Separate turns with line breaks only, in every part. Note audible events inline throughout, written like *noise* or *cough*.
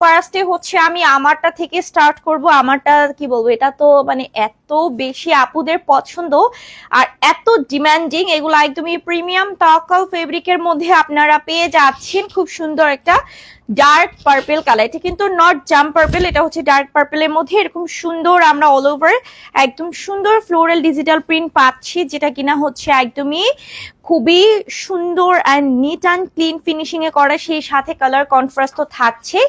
ফার্স্টে হচ্ছে আমি আমারটা থেকে স্টার্ট করব আমারটা কি বলব এটা তো মানে এত বেশি আপুদের পছন্দ আর এত ডিমান্ডিং এগুলো একদমই প্রিমিয়াম টাকাল ফেব্রিকের মধ্যে আপনারা পেয়ে যাচ্ছেন। খুব সুন্দর একটা ডার্ক পার্পেল কালার এটা কিন্তু নট জাম পার্পেল এটা হচ্ছে ডার্ক পার্পেলের মধ্যে। এরকম সুন্দর আমরা অল ওভার একদম সুন্দর ফ্লোরাল ডিজিটাল প্রিন্ট পাচ্ছি, যেটা কিনা হচ্ছে একদমই খুবই সুন্দর and neat and clean finishing এ করা। সেই সাথে কালার কনট্রাস্ট তো থাকছে।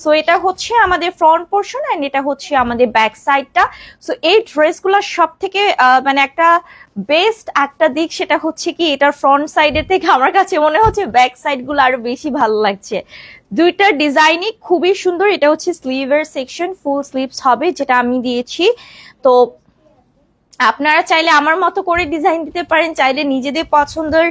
সো এটা হচ্ছে আমাদের ফ্রন্ট পোর্শন অ্যান্ড এটা হচ্ছে আমাদের ব্যাক সাইডটা সো এই ড্রেসগুলোর সব থেকে মানে একটা বেস্ট একটা দিক সেটা হচ্ছে কি, এটার ফ্রন্ট সাইডের থেকে আমার কাছে মনে হচ্ছে ব্যাক সাইডগুলো আরও বেশি ভালো লাগছে। দুইটা ডিজাইনই খুবই সুন্দর, এটা হচ্ছে স্লিভের সেকশন ফুল স্লিভস হবে, যেটা আমি দিয়েছি। তো আপনারা চাইলে আমার মতো করে ডিজাইন দিতে পারেন, চাইলে নিজেদের পছন্দের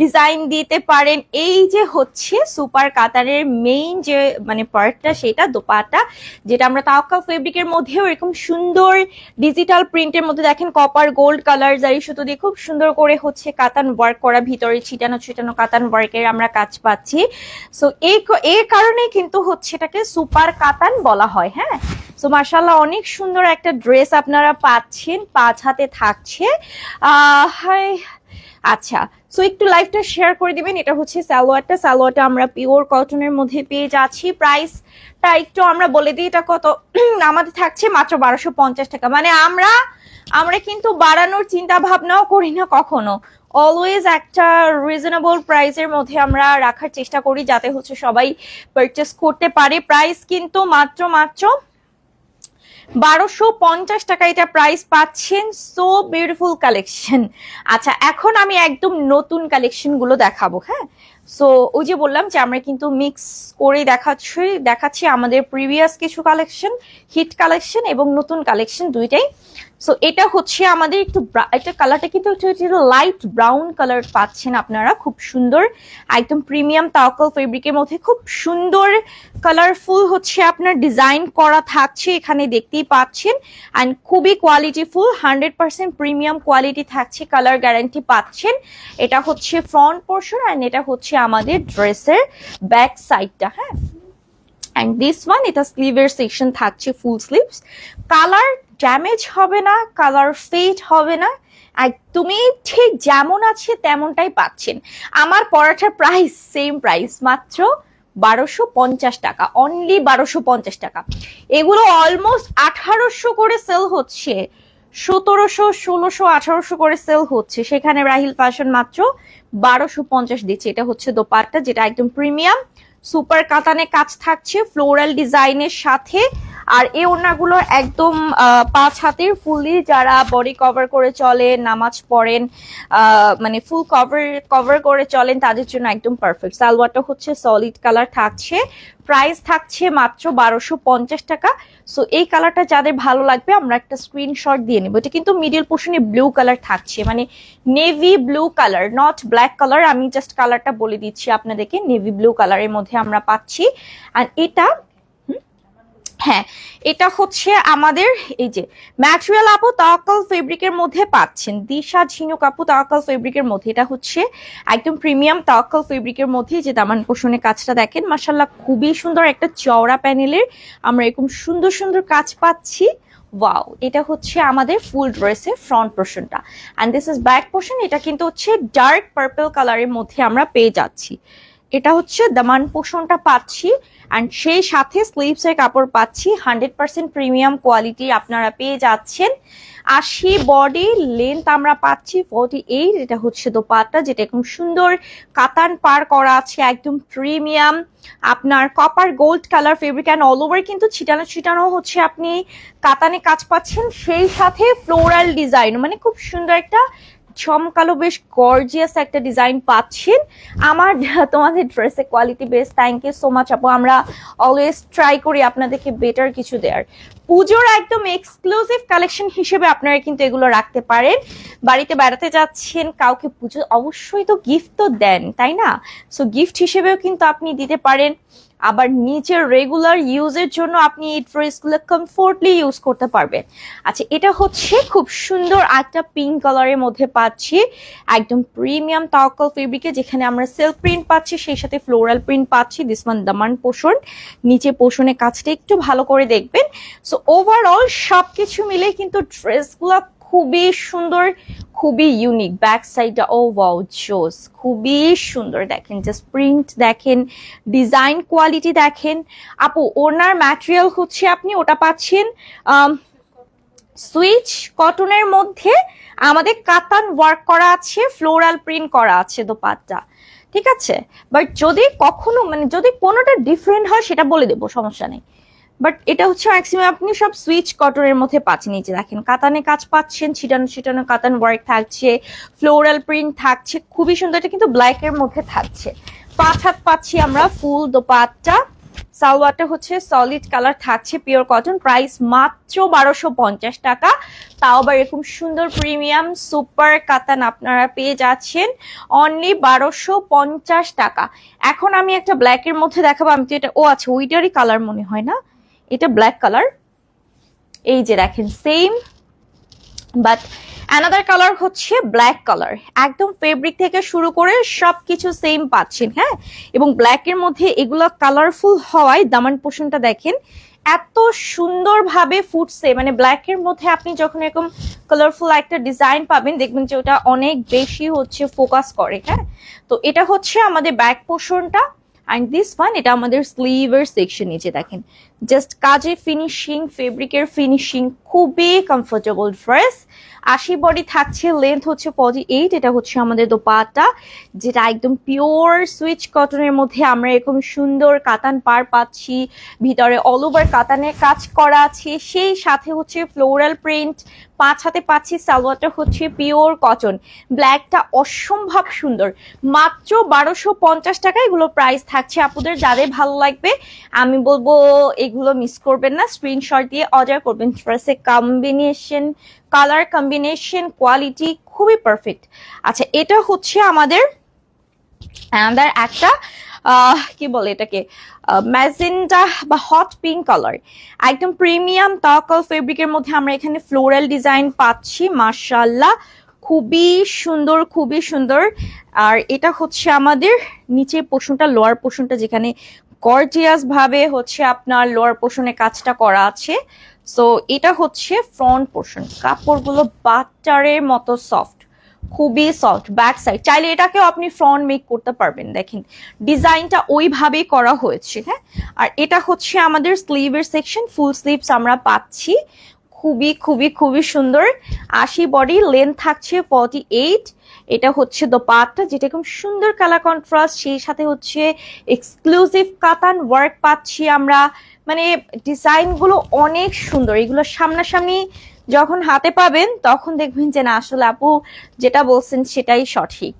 ডিজাইন দিতে পারেন। এই যে হচ্ছে সুপার কাতারের মেইন যে মানে পার্টটা সেটা দোপাটা, যেটা আমরা তাওকা ফেব্রিকের মধ্যেও এরকম সুন্দর ডিজিটাল প্রিন্টের মধ্যে দেখেন কপার গোল্ড কালার জারি সুতো দিয়ে খুব সুন্দর করে হচ্ছে কাতান ওয়ার্ক করা, ভিতরে ছিটানো ছিটানো কাতান ওয়ার্কের আমরা কাজ পাচ্ছি। সো এই এই কারণে কিন্তু হচ্ছে এটাকে সুপার কাতান বলা হয় হ্যাঁ? সো মার্শাল্লাহ অনেক সুন্দর একটা ড্রেস আপনারা পাচ্ছেন, পাঁচ হাতে থাকছে। আচ্ছা সো একটু লাইভটা শেয়ার করে দিবেন। এটা হচ্ছে সালোয়ারটা। সালোয়ারটা আমরা পিওর কটনের মধ্যে পেয়ে যাচ্ছি। প্রাইসটা একটু আমরা বলে দিই, এটা কত? *clears throat* আমাদের থাকছে মাত্র বারোশো পঞ্চাশ টাকা। মানে আমরা আমরা কিন্তু বাড়ানোর চিন্তা ভাবনাও করি না কখনো। অলওয়েজ একটা রিজনেবল প্রাইসের মধ্যে আমরা রাখার চেষ্টা করি, যাতে হচ্ছে সবাই পারচেস করতে পারে। প্রাইস কিন্তু মাত্র মাত্র বারোশো পঞ্চাশ টাকা এটা প্রাইস পাচ্ছেন। সো বিউটিফুল কালেকশন আচ্ছা এখন আমি একদম নতুন কালেকশনগুলো দেখাবো হ্যাঁ? সো ওই যে বললাম যে আমরা কিন্তু মিক্স করে দেখাচ্ছি দেখাচ্ছি আমাদের প্রিভিয়াস কিছু কালেকশন হিট কালেকশন এবং নতুন কালেকশন দুইটাই। সো এটা হচ্ছে আমাদের একটু এটা কালারটা কিন্তু লাইট ব্রাউন কালার পাচ্ছেন আপনারা। খুব সুন্দর, একদম প্রিমিয়াম তাওকাল ফেব্রিকের মধ্যে খুব সুন্দর কালারফুল হচ্ছে আপনার ডিজাইন করা থাকছে, এখানে দেখতেই পাচ্ছেন। অ্যান্ড খুবই qualityful hundred percent premium quality থাকছে কালার গ্যারান্টি পাচ্ছেন। এটা হচ্ছে ফ্রন্ট পোর্শন অ্যান্ড এটা হচ্ছে আমাদের ড্রেসের ব্যাক সাইডটা হ্যাঁ। অ্যান্ড দিস ওয়ান এটা স্লিভের সেকশন থাকছে ফুল স্লিভস কালার ড্যামেজ হবে না কালার ফেড হবে না একদমই ঠিক যেমন আছে তেমনটাই পাচ্ছেন। আমার পরাটার প্রাইস সেম প্রাইস মাত্র বারোশো পঞ্চাশ টাকা অনলি বারোশো পঞ্চাশ টাকা। এগুলো অলমোস্ট আঠারোশো করে সেল হচ্ছে, সতেরোশো, ষোলোশো, আঠারোশো করে সেল হচ্ছে। সেখানে রাহিল ফ্যাশন মাত্র বারোশো পঞ্চাশ দিচ্ছে। এটা হচ্ছে দোপাট্টা, যেটা একদম প্রিমিয়াম সুপার কাতানে কাজ থাকছে ফ্লোরাল ডিজাইনের সাথে। আর এই ওড়নাগুলো একদম পাঁচ হাতের ফুললি যারা বডি কভার করে চলেন নামাজ পড়েন মানে ফুল কভার কভার করে চলেন, তাদের জন্য একদম পারফেক্ট সালোয়ারটা হচ্ছে সলিড কালার থাকছে। প্রাইস থাকছে মাত্র বারোশো পঞ্চাশ টাকা। সো এই কালারটা যাদের ভালো লাগবে, আমরা একটা স্ক্রিনশট দিয়ে নেব। এটা কিন্তু মিডিল পোর্শনে ব্লু কালার থাকছে। মানে navy blue colour not black colour আমি জাস্ট কালারটা বলে দিচ্ছি আপনাদেরকে। নেভি ব্লু কালারের মধ্যে আমরা পাচ্ছি। আর এটা হ্যাঁ এটা হচ্ছে আমাদের এই যে ম্যাটেরিয়াল আপু তাওয়াক্কাল ফেব্রিকের মধ্যে পাচ্ছেন। দিশা ঝিনুক আপু তাওয়াক্কাল ফেব্রিকের মধ্যে। এটা হচ্ছে একদম প্রিমিয়াম তাওয়াক্কাল ফেব্রিকের মধ্যে। যে দামান পোষণের কাজটা দেখেন মাসাল্লাহ খুবই সুন্দর একটা চওড়া প্যানেলের আমরা এরকম সুন্দর সুন্দর কাজ পাচ্ছি। ওয়াও, এটা হচ্ছে আমাদের ফুল ড্রেসের ফ্রন্ট পোর্শনটা and this is back portion এটা কিন্তু হচ্ছে ডার্ক পার্পল কালারের মধ্যে আমরা পেয়ে যাচ্ছি। এটা হচ্ছে দামান পোষণটা পাচ্ছি। অ্যান্ড সেই সাথে স্লিভসের কাপড় পাচ্ছি হান্ড্রেড পার্সেন্ট প্রিমিয়াম কোয়ালিটি আপনারা পেয়ে যাচ্ছেন। আশি বডি লেন্থ আমরা পাচ্ছি ফর্টি এইট এটা হচ্ছে দোপাট্টা, যেটা একদম সুন্দর কাতান পার করা আছে, একদম প্রিমিয়াম আপনার copper gold colour fabric and all over কিন্তু ছিটানো ছিটানো হচ্ছে আপনি কাতানে কাজ পাচ্ছেন। সেই সাথে ফ্লোরাল ডিজাইন মানে খুব সুন্দর একটা চমকালো, বেশ গর্জিয়াস একটা ডিজাইন পাচ্ছেন। আমার তোমাদের ড্রেসের কোয়ালিটি বেশ থ্যাংক ইউ সো মাচ আপু। আমরা অলওয়েজ ট্রাই করি আপনাদেরকে বেটার কিছু দেওয়ার পুজোর একদম এক্সক্লুসিভ কালেকশন হিসেবে আপনারা কিন্তু এগুলো রাখতে পারেন। বাড়িতে বেড়াতে যাচ্ছেন, কাউকে পুজো অবশ্যই তো গিফট তো দেন, তাই না? সো গিফট হিসেবেও কিন্তু আপনি দিতে পারেন। আবার নিচের রেগুলার ইউজের জন্য আপনি এই ড্রেসগুলো কমফোর্টলি ইউজ করতে পারবেন। আচ্ছা এটা হচ্ছে খুব সুন্দর একটা পিঙ্ক কালারের মধ্যে পাচ্ছি। একদম প্রিমিয়াম তাওয়াক্কাল ফেব্রিকে যেখানে আমরা সেলফ প্রিন্ট পাচ্ছি, সেই সাথে ফ্লোরাল প্রিন্ট পাচ্ছি দিস ওয়ান দামান পোষণ। নিচে পোষণের কাজটা একটু ভালো করে দেখবেন। সো ওভারঅল সবকিছু মিলে কিন্তু ড্রেসগুলো খুবই সুন্দর, খুবই ইউনিক ব্যাক সাইডটা ও ওয়াও জোস খুবই সুন্দর দেখেন জাস্ট প্রিন্ট দেখেন ডিজাইন কোয়ালিটি দেখেন। আপু ওনার ম্যাটেরিয়াল হচ্ছে আপনি, ওটা পাচ্ছেন সুইচ কটনের মধ্যে আমাদের কাতান ওয়ার্ক করা আছে ফ্লোরাল প্রিন্ট করা আছে দোপাট্টা। ঠিক আছে? বাট যদি কখনো মানে যদি কোনোটা ডিফারেন্ট হয়, সেটা বলে দেবো, সমস্যা নেই। বাট এটা হচ্ছে ম্যাক্সিমাম আপনি সব সুইচ কটনের মধ্যে পাচ্ছেন নিচে দেখেন, কাতানে কাজ পাচ্ছেন, ছিটানো ছিটানো কাতান ওয়ার্ক থাকছে ফ্লোরাল প্রিন্ট থাকছে, খুবই সুন্দর, এটা কিন্তু ব্ল্যাকের মধ্যে থাকছে। পাঁচ হাত পাচ্ছি আমরা ফুল দোপাট্টা, সালোয়ারটা হচ্ছে সলিড কালার থাকছে পিওর কটন প্রাইস মাত্র বারোশো পঞ্চাশ টাকা। তাও আবার এরকম সুন্দর প্রিমিয়াম সুপার কাতান আপনারা পেয়ে যাচ্ছেন অনলি বারোশো পঞ্চাশ টাকা। এখন আমি একটা ব্ল্যাকের মধ্যে দেখাবো, আমি তো এটা, ও আছে ওইটারই কালার মনে হয় না? এটা ব্ল্যাক কালার এই যে দেখেন সেম বাট অ্যানাদার কালার হচ্ছে ব্ল্যাক কালার একদম ফেব্রিক থেকে শুরু করে সব কিছু সেম পাচ্ছেন হ্যাঁ? এবং ব্ল্যাকের মধ্যে এগুলো কালারফুল হওয়ায়, দামান পোষণটা দেখেন, এত সুন্দরভাবে ফুটছে। মানে ব্ল্যাকের মধ্যে আপনি যখন এরকম কালারফুল একটা ডিজাইন পাবেন, দেখবেন যে ওটা অনেক বেশি হচ্ছে ফোকাস করে হ্যাঁ? তো এটা হচ্ছে আমাদের ব্যাক পোর্শনটা অ্যান্ড দিস ওয়ান এটা আমাদের স্লিভের সেকশন নিচে দেখেন জাস্ট কাজের ফিনিশিং ফেব্রিকের ফিনিশিং খুবই কমফোর্টেবল ড্রেস আশি বডি থাকছে লেন্থ হচ্ছে ফর্টি এইট এটা হচ্ছে আমাদের দোপাটা যেটা একদম পিওর সুইচ কটনের মধ্যে আমরা এরকম সুন্দর কাতান পার পাচ্ছি, ভিতরে অল ওভার কাতানের কাজ করা আছে, সেই সাথে হচ্ছে ফ্লোরাল প্রিন্ট পাঁচ হাতে পাচ্ছি সালোয়ারটা হচ্ছে পিওর কটন ব্ল্যাকটা অসম্ভব সুন্দর, মাত্র বারোশো পঞ্চাশ টাকা এগুলো প্রাইস থাকছে। আপুদের যাদের ভালো লাগবে, আমি বলব এগুলো মিস করবেন না স্ক্রিনশট দিয়ে অর্ডার করবেন। কম্বিনেশন কালার কম্বিনেশন কোয়ালিটি খুবই পারফেক্ট আচ্ছা এটা হচ্ছে আমাদের আমাদের একটা কি বলে এটাকে? ম্যাজেন্ডা বা হট পিঙ্ক কালার একদম প্রিমিয়াম তাকাল ফেব্রিকের মধ্যে আমরা এখানে ফ্লোরাল ডিজাইন পাচ্ছি মার্শাল্লাহ খুবই সুন্দর খুবই সুন্দর। আর এটা হচ্ছে আমাদের নিচের পোষণটা লোয়ার পোষণটা যেখানে গর্জিয়াস ভাবে হচ্ছে আপনার লোয়ার পোষণে কাজটা করা আছে। সো এটা হচ্ছে ফ্রন্ট পোর্শন কাপড়গুলো বাটারের মতো সফট খুবই সফট ব্যাক সাইড চাইলে এটাকেও আপনি ফ্রন্ট মেক করতে পারবেন, দেখেন। ডিজাইনটা ওইভাবেই করা হয়েছে হ্যাঁ? আর এটা হচ্ছে আমাদের স্লিভের সেকশন ফুল স্লিভস আমরা পাচ্ছি। খুবই খুবই খুবই সুন্দর। আশি বডি লেন্থ থাকছে ফর্টি এইট এটা হচ্ছে দোপাট্টা, যেটা খুব সুন্দর কালার কন্ট্রাস্ট সেই সাথে হচ্ছে এক্সক্লুসিভ কাতান ওয়ার্ক পাচ্ছি আমরা। মানে ডিজাইনগুলো অনেক সুন্দর। এগুলো সামনাসামনি যখন হাতে পাবেন, তখন দেখবেন যে, না, আসলে আপু যেটা বলছেন সেটাই সঠিক।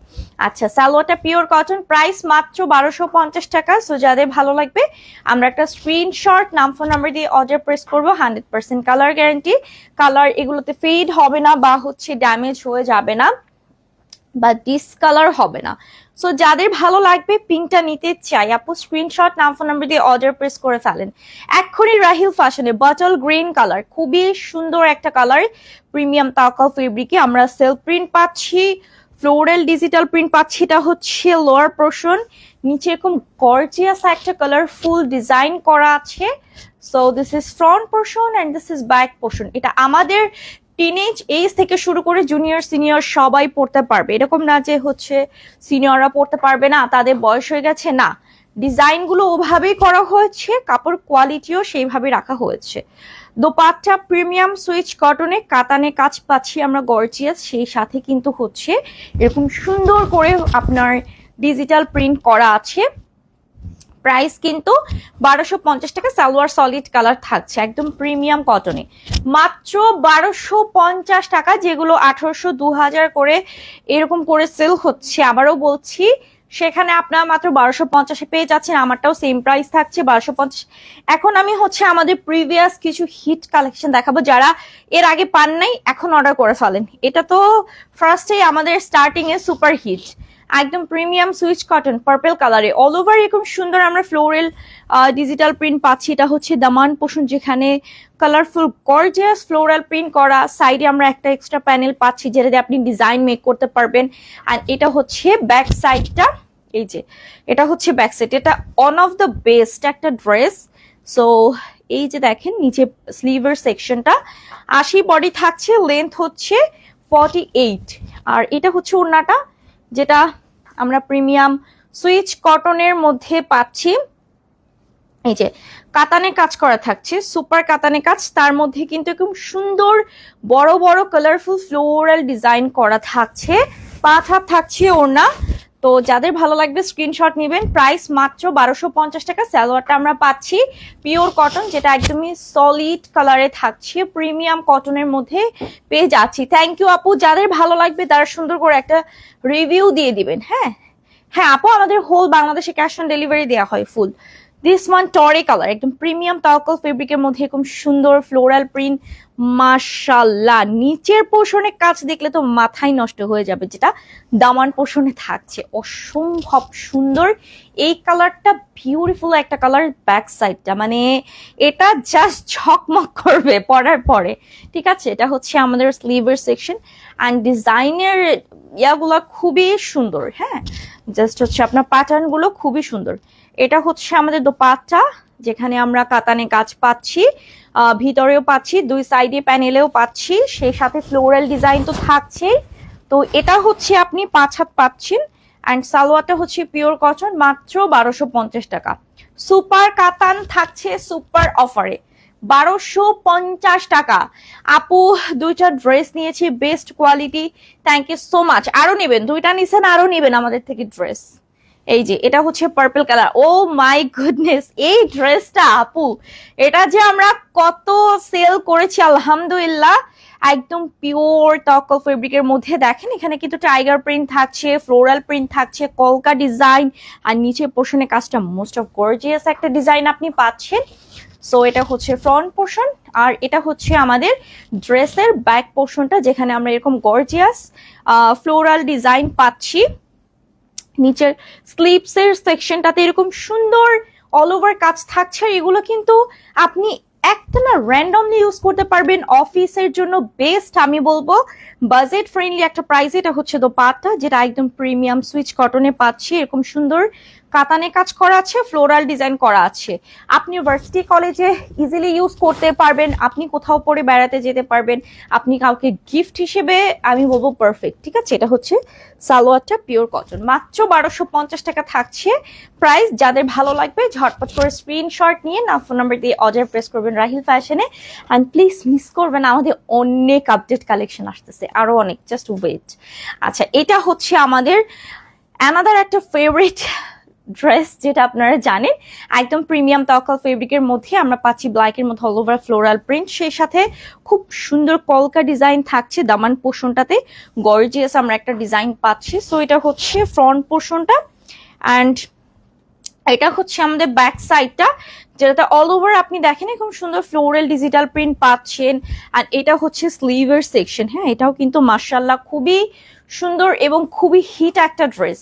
আচ্ছা সালোয়ারটা পিওর কটন প্রাইস মাত্র বারোশো পঞ্চাশ টাকা। সো যাদের ভালো লাগবে, আমরা একটা স্ক্রিনশট নাম ফোন নাম্বার দিয়ে অর্ডার প্রেস করব। Hundred percent colour guarantee colour এগুলোতে ফেড হবে না বা হচ্ছে ড্যামেজ হয়ে যাবে না। বা ডিসকালার হবে না। সো যাদের ভালো লাগবে পিঙ্কটা নিতে চাই। আপু স্ক্রিনশট নাম ফোন নাম্বার দিয়ে অর্ডার প্রেস করে ফেলেন। এক্ষুনি রাহিল ফ্যাশনে বটল গ্রিন কালার খুবই সুন্দর একটা কালার প্রিমিয়াম তাকাল ফেব্রিকে আমরা সেল প্রিন্ট পাচ্ছি ফ্লোরাল ডিজিটাল প্রিন্ট পাচ্ছি, এটা হচ্ছে লোয়ার পোর্শন নিচে এরকম গর্জিয়াস একটা কালারফুল ডিজাইন করা আছে। So this is front portion and this is back portion এটা আমাদের টিনেজ এজ থেকে শুরু করে জুনিয়র সিনিয়র সবাই পড়তে পারবে। এরকম না যে হচ্ছে সিনিয়ররা পড়তে পারবে না, তাদের বয়স হয়ে গেছে, না। ডিজাইনগুলো ওভাবেই করা হয়েছে, কাপড় কোয়ালিটিও সেইভাবে রাখা হয়েছে। দোপাট্টা প্রিমিয়াম সুইচ কটনে কাতানে কাজ পাচ্ছি আমরা গর্জিয়াস সেই সাথে কিন্তু হচ্ছে এরকম সুন্দর করে আপনার ডিজিটাল প্রিন্ট করা আছে। প্রাইস কিন্তু বারোশো পঞ্চাশ টাকা, সালোয়ার সলিড কালার থাকছে, একদম প্রিমিয়াম কটনে মাত্র বারোশো পঞ্চাশ টাকা, যেগুলো আঠারোশো দু হাজার করে এরকম করে সেল হচ্ছে। আবারও বলছি, সেখানে আপনার মাত্র বারোশো পঞ্চাশে পেয়ে যাচ্ছেন, আমারটাও সেম প্রাইস থাকছে, বারোশো পঞ্চাশ। এখন আমি হচ্ছে আমাদের প্রিভিয়াস কিছু হিট কালেকশন দেখাবো, যারা এর আগে পান নাই, এখন অর্ডার করে ফেলেন। এটা তো ফার্স্টেই আমাদের স্টার্টিং এ সুপার হিট একদম প্রিমিয়াম সুইচ কটন পার্পল কালারে অল ওভার এরকম সুন্দর আমরা ফ্লোরেল ডিজিটাল প্রিন্ট পাচ্ছি। এটা হচ্ছে দামান পোষণ, যেখানে কালারফুল গর্জিয়াস ফ্লোরাল প্রিন্ট করা। সাইডে আমরা একটা এক্সট্রা প্যানেল পাচ্ছি, যেটা দিয়ে আপনি ডিজাইন মেক করতে পারবেন। আর এটা হচ্ছে ব্যাক সাইডটা এই যে, এটা হচ্ছে ব্যাক সাইড এটা অন অফ দ্য বেস্ট একটা ড্রেস সো এই যে দেখেন, নিচে স্লিভের সেকশনটা আশি বডি থাকছে লেন্থ হচ্ছে ফর্টি এইট আর এটা হচ্ছে ওড়নাটা যেটা আমরা প্রিমিয়াম সুইচ কটনের মধ্যে পাচ্ছি। এই যে, কাতানে কাজ করা থাকছে, সুপার কাতানে কাজ, তার মধ্যে কিন্তু একদম সুন্দর বড় বড় কালারফুল ফ্লোরাল ডিজাইন করা থাকছে। পাঁচ হাত থাকছে ওড়না। তো যাদের ভালো লাগবে স্ক্রিনশট নেবেন। প্রাইস মাত্র বারোশো পঞ্চাশ টাকা। স্যালোয়ারটা আমরা পাচ্ছি পিওর কটন যেটা একদমই সলিড কালারে থাকছে। প্রিমিয়াম কটনের মধ্যে পেয়ে যাচ্ছি। থ্যাংক ইউ আপু। যাদের ভালো লাগবে, তারা সুন্দর করে একটা রিভিউ দিয়ে দিবেন হ্যাঁ? হ্যাঁ আপু, আমাদের হোল বাংলাদেশে ক্যাশ অন ডেলিভারি দেওয়া হয় ফুল দিস ওয়ান টরে কালার একদম প্রিমিয়াম তাওকল ফেব্রিকের মধ্যে এরকম সুন্দর ফ্লোরাল প্রিন্ট মাশাল্লাহ নিচের পোষণে কাজ দেখলে তো মাথায় নষ্ট হয়ে যাবে, যেটা দামান পোষণে থাকছে। অসম্ভব সুন্দর। এই কালারটা বিউটিফুল একটা কালার ব্যাক সাইডটা মানে এটা জাস্ট ঝকমক করবে পরার পরে। ঠিক আছে? এটা হচ্ছে আমাদের স্লিভের সেকশন অ্যান্ড ডিজাইনের ইয়াগুলো খুবই সুন্দর হ্যাঁ? জাস্ট হচ্ছে আপনার প্যাটার্নগুলো খুবই সুন্দর। এটা হচ্ছে আমাদের দোপাট্টা, যেখানে আমরা কাতানে কাজ পাচ্ছি। ভিতরেও পাচ্ছি, দুই সাইডে প্যানেলেও পাচ্ছি, সেই সাথে ফ্লোরাল ডিজাইন তো থাকছেই। তো এটা হচ্ছে আপনি পাঁচ হাত পাচ্ছেন অ্যান্ড সালোয়ারটা হচ্ছে পিওর কটন মাত্র বারোশো পঞ্চাশ টাকা। সুপার কাতান থাকছে সুপার অফারে বারোশো পঞ্চাশ টাকা। আপু, দুইটা ড্রেস নিয়েছি best quality thank you so much আরও নেবেন, দুইটা নিছেন, আরও নেবেন আমাদের থেকে ড্রেস এই যে, এটা হচ্ছে purple colour oh my goodness এই ড্রেসটা আপু, এটা যে আমরা কত সেল করেছি, আলহামদুলিল্লাহ। একদম পিওর তকল ফেব্রিকের মধ্যে। দেখেন, এখানে কিন্তু টাইগার প্রিন্ট থাকছে ফ্লোরাল প্রিন্ট থাকছে, কলকা ডিজাইন আর নিচে পোর্শনে কাজটা মোস্ট অফ গর্জিয়াস একটা ডিজাইন আপনি পাচ্ছেন। সো এটা হচ্ছে ফ্রন্ট পোর্শন আর এটা হচ্ছে আমাদের ড্রেসের ব্যাক পোর্শনটা যেখানে আমরা এরকম গর্জিয়াস ফ্লোরাল ডিজাইন পাচ্ছি। নিচের স্লিপসের সেকশনটাতে এরকম সুন্দর অল ওভার কাজ থাকছে। আর এগুলো কিন্তু আপনি একটা না র্যান্ডমলি ইউজ করতে পারবেন অফিসের জন্য বেস্ট আমি বলব বাজেট ফ্রেন্ডলি একটা প্রাইস এটা হচ্ছে দোপাট্টা, যেটা একদম প্রিমিয়াম সুইচ কটনে পাচ্ছি। এরকম সুন্দর কাতানে কাজ করা আছে, ফ্লোরাল ডিজাইন করা আছে। আপনি ভার্সিটি কলেজে ইজিলি ইউজ করতে পারবেন, আপনি কোথাও পরে বেড়াতে যেতে পারবেন, আপনি কাউকে গিফট হিসেবে আমি বলব পারফেক্ট ঠিক আছে? এটা হচ্ছে সালোয়ারটা পিওর কটন মাত্র বারোশো পঞ্চাশ টাকা থাকছে। প্রাইস যাদের ভালো লাগবে, ঝটপট করে স্ক্রিনশট নিয়ে না ফোন নাম্বার দিয়ে অর্ডার প্রেস করবেন রাহিল ফ্যাশনে অ্যান্ড প্লিজ মিস করবেন, আমাদের অনেক আপডেট কালেকশন আসতেছে আরও অনেক জাস্ট ওয়েট আচ্ছা এটা হচ্ছে আমাদের অ্যানাদার একটা ফেভারিট ড্রেস যেটা আপনারা জানেন, একদম প্রিমিয়াম তকাল ফেব্রিকের মধ্যে আমরা পাচ্ছি ব্ল্যাকের মধ্যে অল ওভার ফ্লোরাল প্রিন্ট সেই সাথে খুব সুন্দর কলকা ডিজাইন থাকছে দামান পোর্শনটাতে গর্জিয়াস আমরা একটা ডিজাইন পাচ্ছি। সো এটা হচ্ছে ফ্রন্ট পোর্শনটা অ্যান্ড এটা হচ্ছে আমাদের ব্যাক সাইডটা যেটাতে অল ওভার আপনি দেখেন খুব সুন্দর ফ্লোরাল ডিজিটাল প্রিন্ট পাচ্ছেন আর এটা হচ্ছে স্লিভের সেকশন হ্যাঁ? এটাও কিন্তু মার্শাল্লাহ খুবই সুন্দর এবং খুবই হিট একটা ড্রেস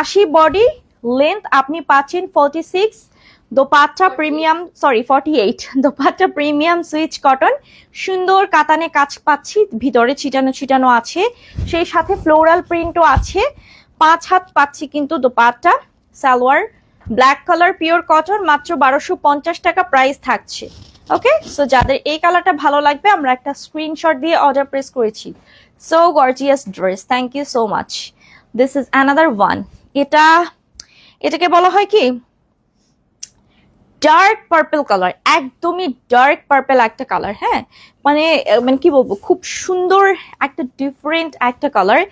আশি বডি লেন্থ আপনি পাচ্ছেন forty six dupatta premium sorry forty eight dupatta premium Swiss cotton সুন্দর কাতানে কাজ পাচ্ছি ভিতরে ছিটানো ছিটানো আছে সেই সাথে ফ্লোরাল প্রিন্টও আছে পাঁচ হাত পাচ্ছি কিন্তু dupatta salwar black colour pure cotton মাত্র বারোশো পঞ্চাশ টাকা প্রাইস থাকছে ওকে সো যাদের এই কালারটা ভালো লাগবে আমরা একটা স্ক্রিনশট দিয়ে অর্ডার প্রেস করেছি। So gorgeous dress thank you so much this is another one এটা এটাকে বলা হয় কি? ডার্ক পার্পল কালার একদমই ডার্ক পার্পল একটা কালার হ্যাঁ? মানে মানে কি বলব, খুব সুন্দর একটা ডিফারেন্ট একটা কালার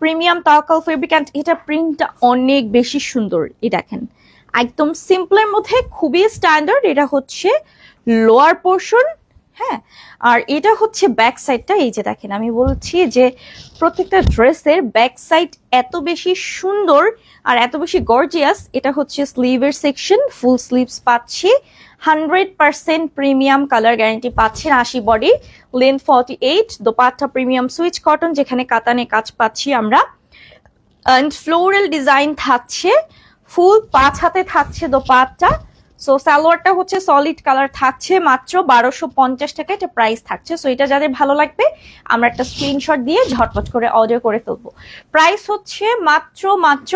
প্রিমিয়াম তাওকাল ফেব্রিক অ্যান্ড এটা প্রিন্টটা অনেক বেশি সুন্দর, এই দেখেন। একদম সিম্পলের মধ্যে খুবই স্ট্যান্ডার্ড এটা হচ্ছে লোয়ার পোর্শন হ্যাঁ? আর এটা হচ্ছে ব্যাক সাইডটা এই যে দেখেন, আমি বলছি যে প্রত্যেকটা ড্রেসের ব্যাক সাইড এত বেশি সুন্দর আর এত বেশি গর্জিয়াস এটা হচ্ছে স্লিভের সেকশন ফুল স্লিভস পাচ্ছি। Hundred percent premium colour guarantee পাচ্ছেন আশি body length forty eight dupatta premium Swiss cotton যেখানে কাতানে কাজ পাচ্ছি আমরা। অ্যান্ড ফ্লোরাল ডিজাইন থাকছে ফুল পাঁচ হাতে থাকছে দোপাট্টা। সো সালোয়ারটা হচ্ছে সলিড কালার থাকছে মাত্র বারোশো পঞ্চাশ টাকা। এটা প্রাইস থাকছে। সো এটা যাদের ভালো লাগবে, আমরা একটা স্ক্রিনশট দিয়ে ঝটপট করে অর্ডার করে ফেলব। প্রাইস হচ্ছে মাত্র মাত্র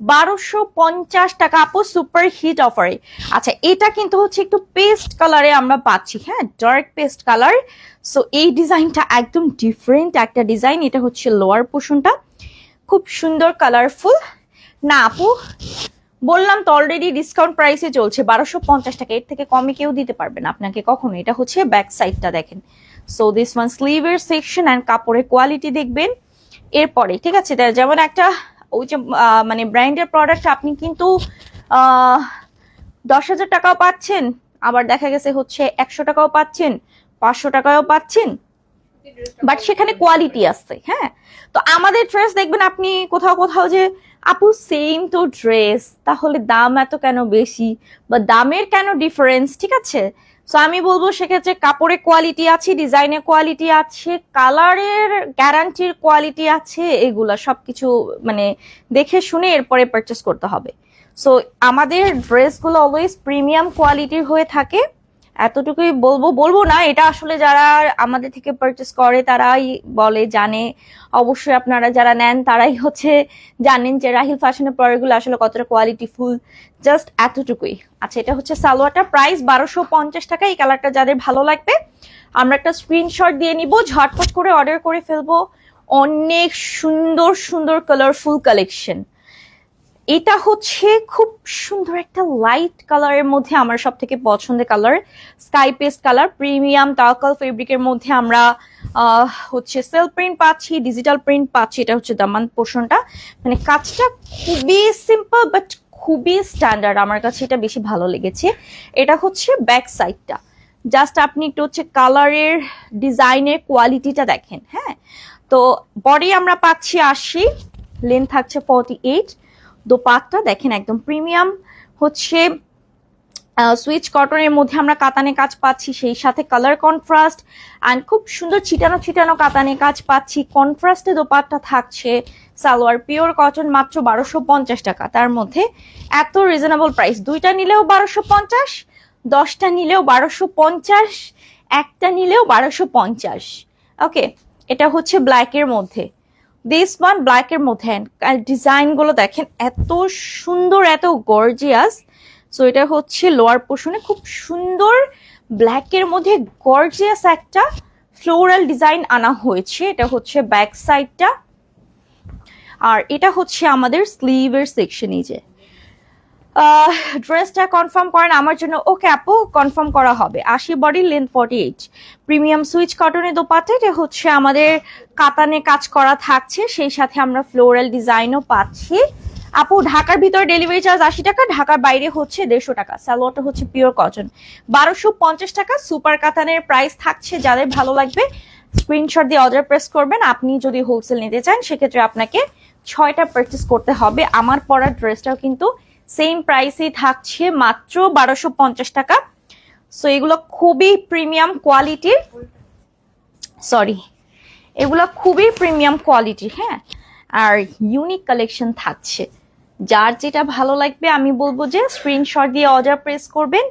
বারোশো পঞ্চাশ টাকা। আপু সুপার হিট অফারে আচ্ছা এটা কিন্তু হচ্ছে একটু পেস্ট কালারে আমরা পাচ্ছি। হ্যাঁ ডার্ক পেস্ট কালার সো এই ডিজাইনটা একদম ডিফারেন্ট একটা ডিজাইন এটা হচ্ছে লোয়ার পোর্শনটা খুব সুন্দর কালারফুল না, আপু বললাম তো অলরেডি ডিসকাউন্ট প্রাইসে চলছে, বারোশো পঞ্চাশ টাকা। এর থেকে কমে কেউ দিতে পারবে না আপনাকে কখনো। এটা হচ্ছে ব্যাক সাইডটা দেখেন। সো দিস ওয়ান স্লিভের সেকশন অ্যান্ড কাপড়ের কোয়ালিটি দেখবেন। এরপরে, ঠিক আছে যেমন একটা, ওই যে মানে ব্র্যান্ডের প্রোডাক্ট আপনি কিন্তু দশ হাজার টাকাও পাচ্ছেন, আবার দেখা গেছে হচ্ছে একশো টাকাও পাচ্ছেন, পাঁচশো টাকাও পাচ্ছেন বাট সেখানে কোয়ালিটি আসছে হ্যাঁ? তো আমাদের ড্রেস দেখবেন আপনি কোথাও কোথাও যে আপু সেম তো ড্রেস তাহলে দাম এত কেন বেশি? বা দামের কেন ডিফারেন্স ঠিক আছে? সো আমি বলব সেক্ষেত্রে কাপড়ের কোয়ালিটি আছে ডিজাইনের কোয়ালিটি আছে কালারের গ্যারান্টির কোয়ালিটি আছে, এগুলা সবকিছু মানে দেখে শুনে এরপরে পারচেস করতে হবে। সো আমাদের ড্রেসগুলো অলওয়েজ প্রিমিয়াম কোয়ালিটির হয়ে থাকে। এতটুকুই বলব। বলব না, এটা আসলে যারা আমাদের থেকে পারচেস করে, তারাই বলে, জানে। অবশ্যই আপনারা যারা নেন, তারাই হচ্ছে জানেন যে রাহিল ফ্যাশনের প্রোডাক্টগুলো আসলে কতটা কোয়ালিটি ফুল জাস্ট এতটুকুই। আচ্ছা এটা হচ্ছে সালোয়ারটা প্রাইস বারোশো পঞ্চাশ টাকা। এই কালারটা যাদের ভালো লাগবে, আমরা একটা স্ক্রিনশট দিয়ে নিব, ঝটপট করে অর্ডার করে ফেলব। অনেক সুন্দর সুন্দর কালারফুল কালেকশন এটা হচ্ছে খুব সুন্দর একটা লাইট কালারের মধ্যে আমার সব থেকে পছন্দের colour sky paste colour premium টাওকাল ফেব্রিকের মধ্যে আমরা হচ্ছে সেল প্রিন্ট পাচ্ছি ডিজিটাল প্রিন্ট পাচ্ছি, এটা হচ্ছে দামান পোর্শনটা মানে কাজটা খুবই সিম্পল বাট খুবই স্ট্যান্ডার্ড আমার কাছে এটা বেশি ভালো লেগেছে। এটা হচ্ছে ব্যাক সাইডটা জাস্ট আপনি একটু হচ্ছে কালারের ডিজাইনের কোয়ালিটিটা দেখেন হ্যাঁ? তো বডি আমরা পাচ্ছি আশি লেন্থ থাকছে ফর্টি এইট দোপাট্টা, দেখেন একদম প্রিমিয়াম। হচ্ছে সুইচ কটনের মধ্যে আমরা কাতানে কাজ পাচ্ছি, সেই সাথে কালার কন্ট্রাস্ট অ্যান্ড খুব সুন্দর ছিটানো ছিটানো কাতানে কাজ পাচ্ছি। কন্ট্রাস্টে দোপাট্টা থাকছে, সালোয়ার পিওর কটন মাত্র বারোশো পঞ্চাশ টাকা। তার মধ্যে এত রিজনেবল প্রাইস দুইটা নিলেও বারোশো পঞ্চাশ, দশটা নিলেও বারোশো পঞ্চাশ, একটা নিলেও বারোশো পঞ্চাশ। ওকে এটা হচ্ছে ব্ল্যাকের মধ্যে। দিস ওয়ান ব্ল্যাকের মধ্যে ডিজাইনগুলো দেখেন, এত সুন্দর, এত গর্জিয়াস সো এটা হচ্ছে লোয়ার পোর্শনে খুব সুন্দর ব্ল্যাকের মধ্যে গর্জিয়াস একটা ফ্লোরাল ডিজাইন আনা হয়েছে। এটা হচ্ছে ব্যাক সাইডটা আর এটা হচ্ছে আমাদের স্লিভের সেকশন এই যে। ড্রেসটা কনফার্ম করেন, আমার জন্য ওকে আপু কনফার্ম করা হবে। আশি body length forty eight premium Swiss কটনের দোপাট্টা, এটা হচ্ছে আমাদের কাতানে কাজ করা থাকছে, সেই সাথে আমরা ফ্লোরাল ডিজাইনও পাচ্ছি। আপু, ঢাকার ভিতরে ডেলিভারি চার্জ আশি টাকা, ঢাকার বাইরে হচ্ছে দেড়শো টাকা। সালোয়ারটা হচ্ছে পিওর কটন বারোশো পঞ্চাশ টাকা সুপার কাতানের প্রাইস থাকছে, যাদের ভালো লাগবে স্ক্রিনশট দিয়ে অর্ডার প্রেস করবেন। আপনি যদি হোলসেল নিতে চান, সেক্ষেত্রে আপনাকে ছয়টা পারচেস করতে হবে। আমার পরা ড্রেসটাও কিন্তু সেম প্রাইসেই থাকছে মাত্র বারোশো পঞ্চাশ টাকা। সো এগুলো খুবই প্রিমিয়াম কোয়ালিটির সরি এগুলো খুবই প্রিমিয়াম কোয়ালিটি হ্যাঁ? আর ইউনিক কালেকশন থাকছে। যার যেটা ভালো লাগবে, আমি বলব যে স্ক্রিনশট দিয়ে অর্ডার প্রেস করবেন।